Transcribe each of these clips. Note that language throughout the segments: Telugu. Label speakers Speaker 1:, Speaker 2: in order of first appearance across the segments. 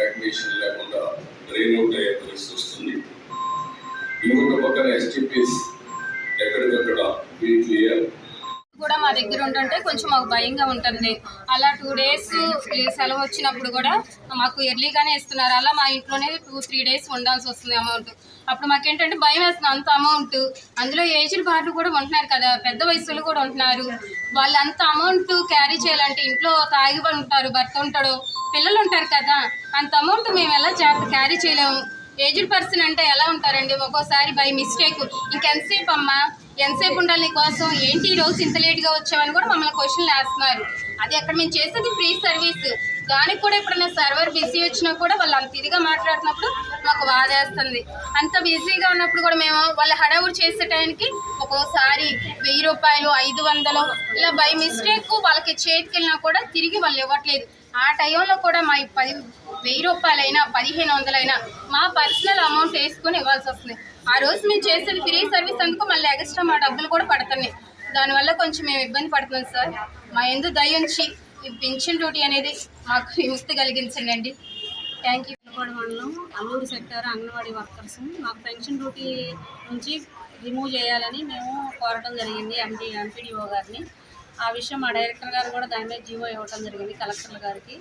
Speaker 1: గ్రాడ్యుయేషన్ లేకుండా డ్రైన్ అవుట్ అయ్యే పరిస్థితి వస్తుంది. ఇంకొక పక్కన ఎస్టీపీస్ ఎక్కడికక్కడ బీ క్లియర్
Speaker 2: మా దగ్గర ఉంటుంటే కొంచెం మాకు భయంగా ఉంటుంది. అలా టూ డేస్ సెలవు వచ్చినప్పుడు కూడా మాకు ఎర్లీగానే ఇస్తున్నారు. అలా మా ఇంట్లోనే టూ త్రీ డేస్ ఉండాల్సి వస్తుంది అమౌంట్ అప్పుడు మాకేంటంటే భయం వేస్తుంది అంత అమౌంట్ అందులో ఏజ్డ్ పార్టీ కూడా ఉంటున్నారు కదా పెద్ద వయసులు కూడా ఉంటున్నారు. వాళ్ళు అంత అమౌంట్ క్యారీ చేయాలంటే ఇంట్లో తాగి ఉంటారు భర్త ఉంటాడు పిల్లలు ఉంటారు కదా. అంత అమౌంట్ మేము ఎలా క్యారీ చేయలేము. ఏజ్డ్ పర్సన్ అంటే ఎలా ఉంటారండి? ఒక్కోసారి బై మిస్టేక్ ఇంకెంతసేపు అమ్మా? ఎంతసేపు ఉండాలి కోసం? ఏంటి ఈరోజు రోజు ఇంత లేట్గా వచ్చామని కూడా మమ్మల్ని క్వశ్చన్లు వేస్తున్నారు. అది అక్కడ మేము చేసేది ఫ్రీ సర్వీస్ దానికి కూడా ఎప్పుడైనా సర్వర్ బిజీ వచ్చినా కూడా వాళ్ళు అంత ఇదిగా మాట్లాడుతున్నప్పుడు మాకు బాధేస్తుంది అంత బిజీగా ఉన్నప్పుడు కూడా మేము వాళ్ళ హడావుడు చేసే టైంకి ఒక్కోసారి వెయ్యి రూపాయలు ఐదు వందలు ఇలా బై మిస్టేక్ వాళ్ళకి చేతికి వెళ్ళినా కూడా తిరిగి వాళ్ళు ఇవ్వట్లేదు. ఆ టైంలో కూడా మా పది వెయ్యి రూపాయలైనా పదిహేను వందలైనా మా పర్సనల్ అమౌంట్ వేసుకొని ఇవ్వాల్సి వస్తుంది. ఆ రోజు మేము చేసేది ఫ్రీ సర్వీస్ అందుకు మళ్ళీ ఎక్స్ట్రా మా డబ్బులు కూడా పడుతున్నాయి. దానివల్ల కొంచెం మేము ఇబ్బంది పడుతున్నాం సార్. మా ఎందు దయ ఈ పెన్షన్ డ్యూటీ అనేది మాకు విముక్తి కలిగించండి అండి. థ్యాంక్ యూ
Speaker 3: అంగన్వాడి మండలం అల్లూరు సెక్టర్ అంగన్వాడీ వర్కర్స్. మాకు పెన్షన్ డ్యూటీ నుంచి రిమూవ్ చేయాలని మేము కోరటం జరిగింది ఎంపీ ఎంపీడీఓ గారిని. ఆ విషయం మా డైరెక్టర్ గారు కూడా దాని మీద జీవో ఇవ్వటం జరిగింది కలెక్టర్ గారికి.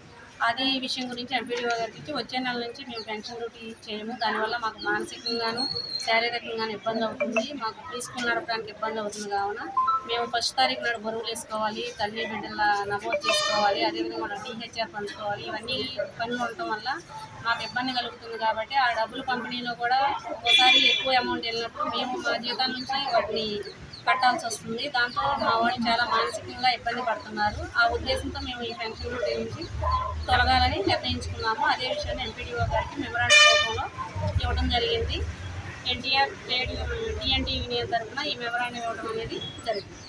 Speaker 3: అది విషయం గురించి ఎంపీడీఓ గారికి వచ్చే నెల నుంచి మేము పెన్షన్ డ్యూటీ చేయము. దానివల్ల మాకు మానసికంగాను శారీరకంగాను ఇబ్బంది అవుతుంది. మాకు ప్రీ స్కూల్ నడపడానికి ఇబ్బంది అవుతుంది కావున మేము ఫస్ట్ తారీఖు నాడు బరువులు వేసుకోవాలి తల్లి బిడ్డల నమోదు చేసుకోవాలి అదేవిధంగా మనం టీహెచ్ఆర్ పంచుకోవాలి. ఇవన్నీ పనులు ఉండటం వల్ల మాకు ఇబ్బంది కలుగుతుంది కాబట్టి ఆ డబ్బులు పంపిణీలో కూడా ఒకసారి ఎక్కువ అమౌంట్ వెళ్ళినప్పుడు మేము మా జీతం నుంచి వాటిని కట్టాల్సి వస్తుంది. దాంతో మా వాళ్ళు చాలా మానసికంగా ఇబ్బంది పడుతున్నారు. ఆ ఉద్దేశంతో మేము ఈ పెన్షన్ గురించి తొలగాలని నిర్ణయించుకున్నాము. అదే విషయాన్ని ఎంపీడీఓ గారికి మెమరాండం రూపంలో ఇవ్వడం జరిగింది. ఎన్టీఆర్ ట్రేడ్ టీఎన్టీ యూనియన్ తరఫున ఈ మెమరాండం ఇవ్వడం అనేది జరిగింది.